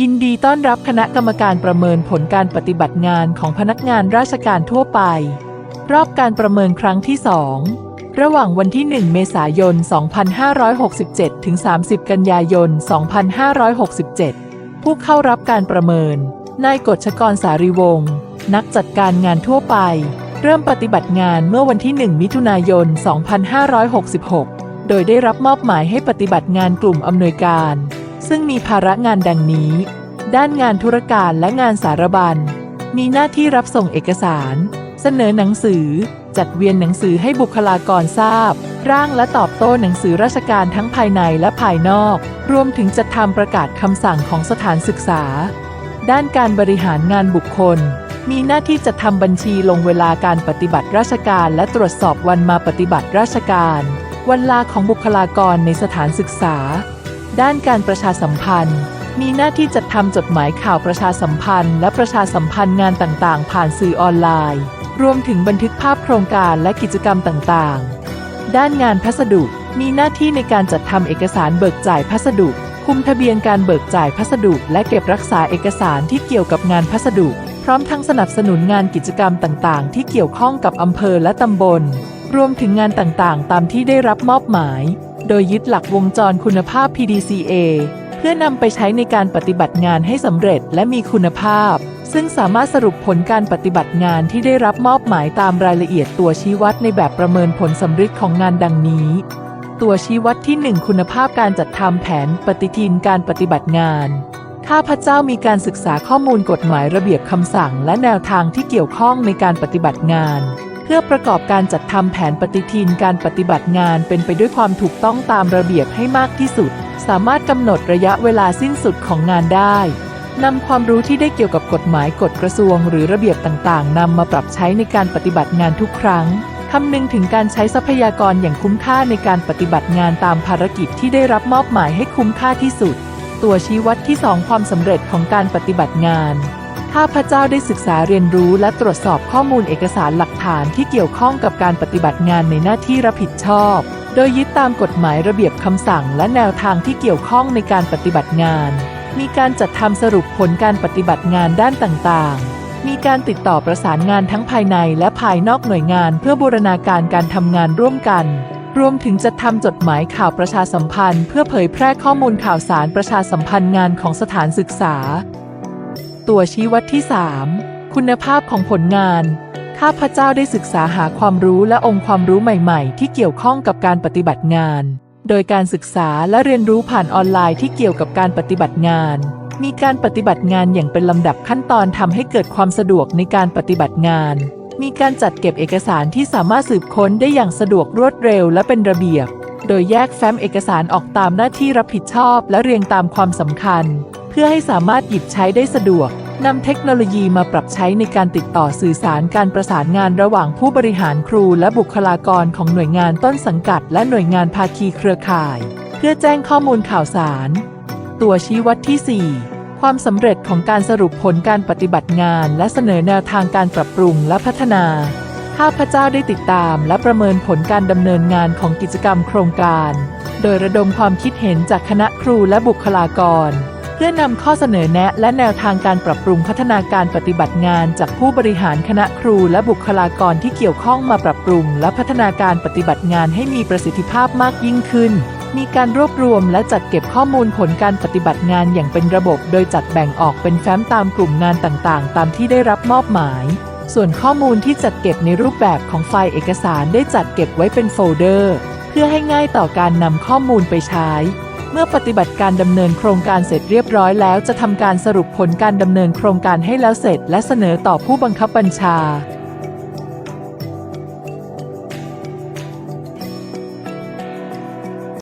ยินดีต้อนรับคณะกรรมการประเมินผลการปฏิบัติงานของพนักงานราชการทั่วไป รอบการประเมินครั้งที่ 2 ระหว่างวันที่ 1 เมษายน 2567 ถึง 30 กันยายน 2567 ผู้เข้ารับการประเมิน นายกฎชกรสารีวงศ์นักจัดการงานทั่วไป เริ่มปฏิบัติงานเมื่อวันที่ 1 มิถุนายน 2566 โดยได้รับมอบหมายให้ปฏิบัติงานกลุ่มอำนวยการ ซึ่งมีภาระงานดังนี้ ด้านงานธุรการและงานสารบัญ มีหน้าที่รับส่งเอกสาร เสนอหนังสือ จัดเวียนหนังสือให้บุคลากรทราบ ร่างและตอบโต้หนังสือราชการทั้งภายในและภายนอก รวมถึงจัดทำประกาศคำสั่งของสถานศึกษา ด้านการบริหารงานบุคคลมีหน้าที่จัดทำบัญชีลงเวลาการปฏิบัติราชการและตรวจสอบวันมาปฏิบัติราชการ วันลาของบุคลากรในสถานศึกษา ด้านการประชาสัมพันธ์ มีหน้าที่จัดทำจดหมายข่าวประชาสัมพันธ์ และประชาสัมพันธ์งานต่างๆ ผ่านสื่อออนไลน์ รวมถึงบันทึกภาพโครงการและกิจกรรมต่างๆ ด้านงานพัสดุ มีหน้าที่ในการจัดทำเอกสารเบิกจ่ายพัสดุ คุมทะเบียนการเบิกจ่ายพัสดุ และเก็บรักษาเอกสารที่เกี่ยวกับงานพัสดุ พร้อมทั้งสนับสนุนงานกิจกรรมต่างๆ ที่เกี่ยวข้องกับอำเภอและตำบล รวมถึงงานต่างๆ ตามที่ได้รับมอบหมาย โดยยึดหลักวงจรคุณภาพ PDCA เพื่อนำไปใช้ในการปฏิบัติงานให้สำเร็จและมีคุณภาพ ซึ่งสามารถสรุปผลการปฏิบัติงานที่ได้รับมอบหมายตามรายละเอียดตัวชี้วัดในแบบประเมินผลสำฤทธิ์ของงานดังนี้ ตัวชี้วัดที่ 1 คุณภาพการจัดทำแผนปฏิทินการปฏิบัติงานข้าพเจ้ามีการศึกษาข้อมูลกฎหมายระเบียบคำสั่งและแนวทางที่เกี่ยวข้องในการปฏิบัติงาน พื่อประกอบการจัดทำแผนปฏิทินการปฏิบัติงานเป็นไปด้วยความถูกต้องตามระเบียบให้มากที่สุด สามารถกำหนดระยะเวลาสิ้นสุดของงานได้นำความรู้ที่ได้เกี่ยวกับกฎหมายกฎกระทรวง หรือระเบียบต่างๆนำมาปรับใช้ในการปฏิบัติงานทุกครั้งคำนึงถึงการใช้ทรัพยากรอย่างคุ้มค่าในการปฏิบัติงานตามภารกิจที่ได้รับมอบหมายให้คุ้มค่าที่สุด ตัวชี้วัดที่ 2 ความสำเร็จของการปฏิบัติงาน ข้าพเจ้าได้ศึกษาเรียนรู้และตรวจสอบข้อมูลเอกสารหลักฐานที่เกี่ยวข้องกับการปฏิบัติงานในหน้าที่รับผิดชอบ โดยยึดตามกฎหมายระเบียบคำสั่งและแนวทางที่เกี่ยวข้องในการปฏิบัติงาน มีการจัดทำสรุปผลการปฏิบัติงานด้านต่างๆ มีการติดต่อประสานงานทั้งภายในและภายนอกหน่วยงานเพื่อบูรณาการการทำงานร่วมกันรวมถึงจัดทำจดหมายข่าวประชาสัมพันธ์ เพื่อเผยแพร่ข้อมูลข่าวสารประชาสัมพันธ์งานของสถานศึกษา ตัวชี้วัดที่ 3 คุณภาพของผลงาน ข้าพเจ้าได้ศึกษาหาความรู้และองค์ความรู้ใหม่ ๆ ที่เกี่ยวข้องกับการปฏิบัติงาน โดยการศึกษาและเรียนรู้ผ่านออนไลน์ที่เกี่ยวกับการปฏิบัติงาน มีการปฏิบัติงานอย่างเป็นลำดับขั้นตอนทำให้เกิดความสะดวกในการปฏิบัติงาน มีการจัดเก็บเอกสารที่สามารถสืบค้นได้อย่างสะดวกรวดเร็วและเป็นระเบียบ โดยแยกแฟ้มเอกสารออกตามหน้าที่รับผิดชอบและเรียงตามความสำคัญ พื่อให้สามารถหยิบใช้ได้สะดวกนำเทคโนโลยีมาปรับใช้ในการติดต่อสื่อสารการประสานงานระหว่างผู้บริหารครูและบุคลากรของหน่วยงานต้นสังกัด และหน่วยงานภาคีเครือข่าย เพื่อแจ้งข้อมูลข่าวสาร ตัวชี้วัดที่ 4 ความสำเร็จของการสรุปผลการปฏิบัติงาน และเสนอแนวทางการปรับปรุงและพัฒนาข้าพเจ้าได้ติดตามและประเมินผลการดำเนินงานของกิจกรรมโครงการ โดยระดมความคิดเห็นจากคณะครูและบุคลากร พื่อนำข้อเสนอแนะและแนวทางการปรับปรุงพัฒนาการปฏิบัติงานจากผู้บริหารคณะครูและบุคลากรที่เกี่ยวข้องมาปรับปรุง และพัฒนาการปฏิบัติงานให้มีประสิทธิภาพมากยิ่งขึ้น มีการรวบรวมและจัดเก็บข้อมูลผลการปฏิบัติงานอย่างเป็นระบบ โดยจัดแบ่งออกเป็นแฟ้มตามกลุ่มงานต่างๆ ตามที่ได้รับมอบหมาย ส่วนข้อมูลที่จัดเก็บในรูปแบบของไฟล์เอกสารได้จัดเก็บไว้เป็นโฟลเดอร์ เพื่อให้ง่ายต่อการนำข้อมูลไปใช้ เมื่อปฏิบัติการดำเนินโครงการเสร็จเรียบร้อยแล้วจะทำการสรุปผลการดำเนินโครงการให้แล้วเสร็จ และเสนอต่อผู้บังคับบัญชา